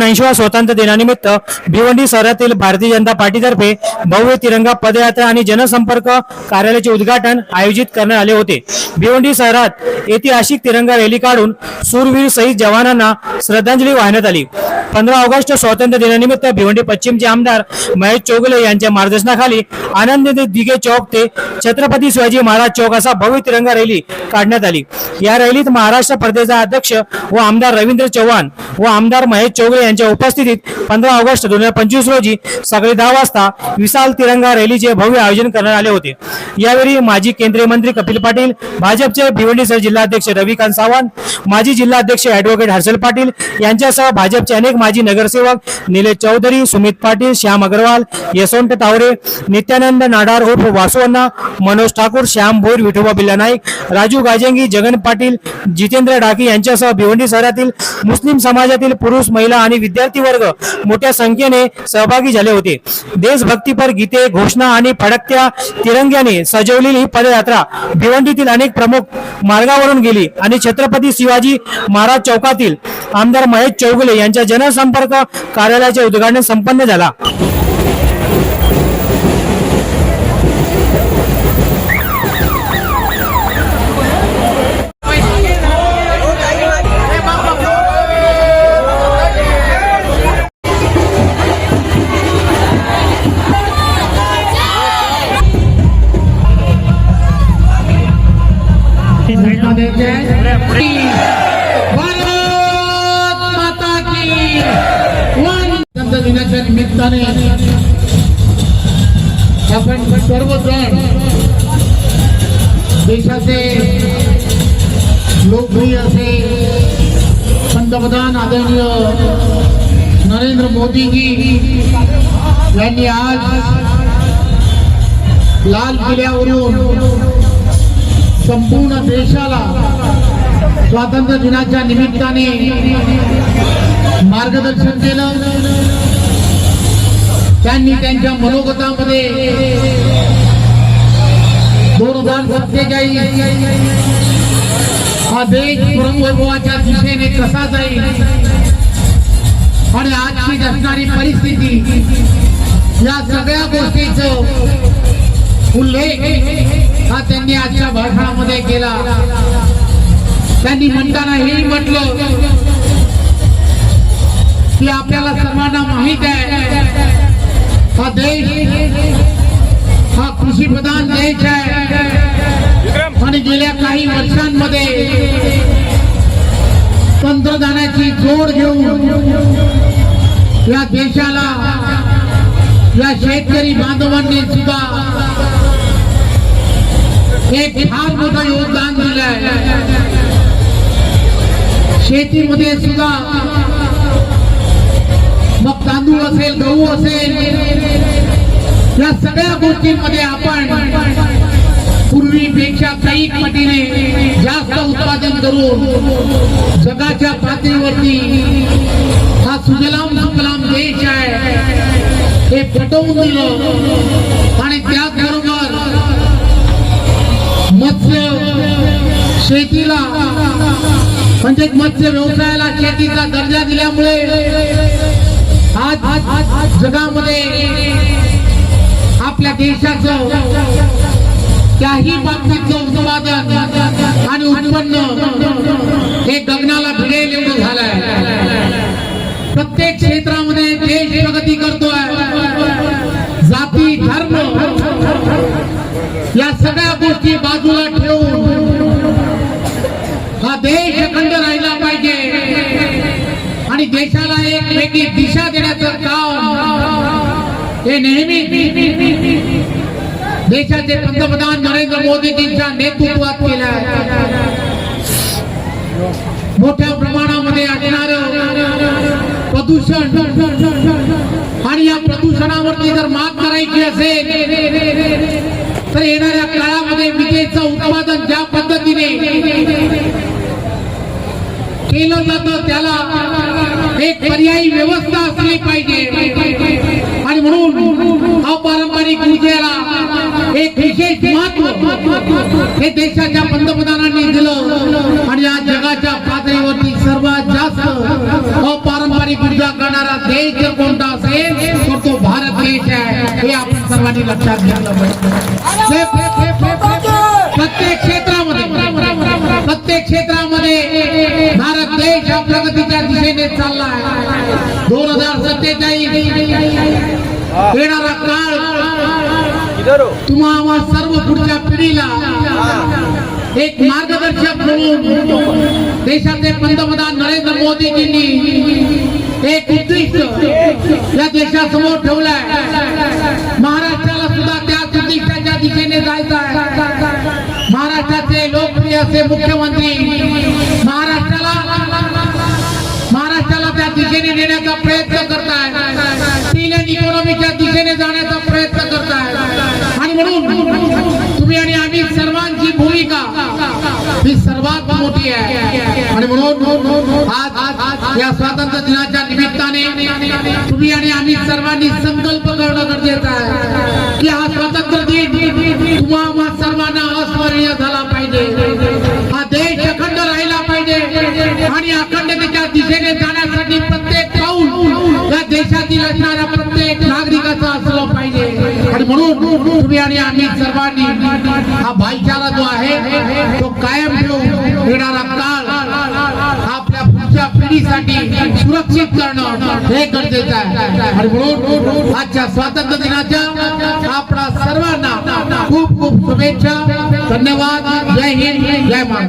त्र्याऐंशीवा स्वातंत्र्य दिनानिमित्त भिवंडी शहरातील भारतीय जनता पार्टीतर्फे भव्य तिरंगा पदयात्रा आणि जनसंपर्क कार्यालयाचे उद्घाटन आयोजित करण्यात आले होते. भिवंडी शहरात ऐतिहासिक तिरंगा रॅली काढून सूरवीर सहित जवानांना श्रद्धांजली वाहण्यात आली. पंधरा ऑगस्ट स्वातंत्र्य दिनानिमित्त भिवंडी पश्चिमचे आमदार महेश चोगले यांच्या मार्गदर्शनाखाली आनंद दिघे चौक ते छत्रपती शिवाजी महाराज चौक असा भव्य तिरंगा रॅली काढण्यात आली. या रॅलीत महाराष्ट्र प्रदेशचा अध्यक्ष व आमदार रवींद्र चव्हाण व आमदार महेश चोगले यांच्या उपस्थितीत पंधरा ऑगस्ट दोन हजार पंचवीस रोजी सकाळी दहा वाजता विशाल तिरंगा रॅलीचे भव्य आयोजन करण्यात आले होते. यावेळी माजी केंद्रीय मंत्री कपिल पाटील भाजपचे भिवंडी शहर जिल्हाध्यक्ष रविकांत सावंत माजी जिल्हाध्यक्ष ऍडव्होकेट हर्षल पाटील यांच्यासह भाजपचे अनेक माजी नगरसेवक निलेश चौधरी सुमित पाटील श्याम अग्रवाल यशवंत तावरे नित्यानंद नाडार उर्फ वासुअण्णा मनोज ठाकूर श्याम भोईर विठोबा बिल्ला नाईक राजू गाजेंगी जगन पाटील जितेंद्र डाकी यांच्यासह भिवंडी शहरातील मुस्लिम समाजातील पुरुष महिला आणि विद्यार्थी वर्ग मोठ्या संख्येने सहभागी झाले होते. देशभक्तीपर गीते घोषणा आणि फडकत्या तिरंग्याने सजवलेली ही पदयात्रा भिवंडीतील अनेक प्रमुख मार्गावरून गेली आणि छत्रपती शिवाजी महाराज चौकातील आमदार महेश चौगुले यांच्या जनसंपर्क कार्यालयाचे उद्घाटन संपन्न झाला. दिनाच्या निमित्ताने आपण सर्वजण देशाचे लोकप्रिय असे पंतप्रधान आदरणीय नरेंद्र मोदीजी यांनी आज लाल किल्ल्यावरून संपूर्ण देशाला स्वातंत्र्य दिनाच्या निमित्ताने मार्गदर्शन केलं. त्यांनी त्यांच्या मनोगतामध्ये दोन हजार सत्तेचाळीस हा देश पुरमवैभवाच्या दिशेने कसा जाईल? आणि आजची असणारी परिस्थिती या सगळ्या गोष्टीच उल्लेख हा त्यांनी आजच्या भाषणामध्ये केला. त्यांनी म्हणताना हेही म्हटलं की आपल्याला सर्वांना माहीत आहे प्रधान देश आहे आणि गेल्या काही वर्षांमध्ये तंत्रज्ञानाची जोड घेऊन या देशाला या शेतकरी बांधवांनी सुद्धा एक फार मोठं योगदान दिलंय. शेतीमध्ये सुद्धा मग तांदूळ असेल गहू असेल या सगळ्या गोष्टींमध्ये आपण पूर्वीपेक्षा काही पटीने जास्त उत्पादन करून जगाच्या पातळीवरती हा सुजलाम सुफलाम देश आहे हे पटवून दिलं. आणि त्याचबरोबर मत्स्य शेतीला म्हणजे मत्स्य व्यवसायाला शेतीचा दर्जा दिल्यामुळे आज आज आज जगामध्ये आपल्या देशाचं त्याही बाबतीतलं उत्पादन आणि उत्पन्न हे गगनाला भिडेल एवढं झालंय. प्रत्येक क्षेत्रामध्ये देश प्रगती करतोय. जाती धर्म या सगळ्या गोष्टी बाजूला ठेवून हा देश अखंड राहिला पाहिजे. आणि देशाला एक वेगळी दिशा हे नेहमी देशाचे पंतप्रधान नरेंद्र मोदीजींच्या नेतृत्वात केलं आहे. मोठ्या प्रमाणामध्ये असणार प्रदूषण आणि या प्रदूषणावरती जर मात करायची असेल तर येणाऱ्या काळामध्ये विजेचं उत्पादन ज्या पद्धतीने केलं जात त्याला एक पर्यायी व्यवस्था असली पाहिजे आणि म्हणून अपारंपरिक ऊर्जेला एक विशेष महत्त्व हे देशाच्या पंतप्रधानांनी दिलं आणि आज जगाच्या पातळीवरती सर्वात जास्त अपारंपरिक ऊर्जा करणारा देश जर कोणता असेल तर तो भारत देश आहे. हे आपण सर्वांनी लक्षात घेतलं पाहिजे. हे- हे- हे- हे- हे- प्रत्येक क्षेत्रामध्ये प्रत्येक क्षेत्रामध्ये भारत देश हा प्रगतीच्या दिशेने चालला आहे दोन हजार सत्तेचाळीस येणारा काळ तुम्हा आम्हा सर्व पुढच्या पिढीला एक मार्गदर्शक म्हणून देशाचे पंतप्रधान नरेंद्र मोदीजींनी एक उद्दिष्ट या देशासमोर ठेवलाय. महाराष्ट्राला सुद्धा त्या उद्दिष्टाच्या दिशेने जायचं आहे महाराष्ट्राचे लोकप्रिय असे मुख्यमंत्री होती आहे आणि म्हणून आज या स्वातंत्र्य दिनाच्या निमित्ताने तुम्ही आणि आम्ही सर्वांनी संकल्प करणं गरजेचं आहे. की हा स्वातंत्र्य दिन तुम्हा सर्वांना अस्मरणीय झाला पाहिजे. हा देश अखंड राहिला पाहिजे. आणि अखंडतेच्या दिशेने जाण्यासाठी प्रत्येक पाऊल या देशातील असणाऱ्या प्रत्येक नागरिकाचं असलं पाहिजे. आणि म्हणून तुम्ही आणि आम्ही सर्वांनी हा भाईचारा जो आहे तो कायम ठेवून येणारा काळ आपल्या पुढच्या पिढीसाठी सुरक्षित करणं हे गरजेचं आहे. आणि म्हणून आजच्या स्वातंत्र्य दिनाच्या आपणा सर्वांना खूप खूप शुभेच्छा. धन्यवाद. जय हिंद. जय महाराष्ट्र.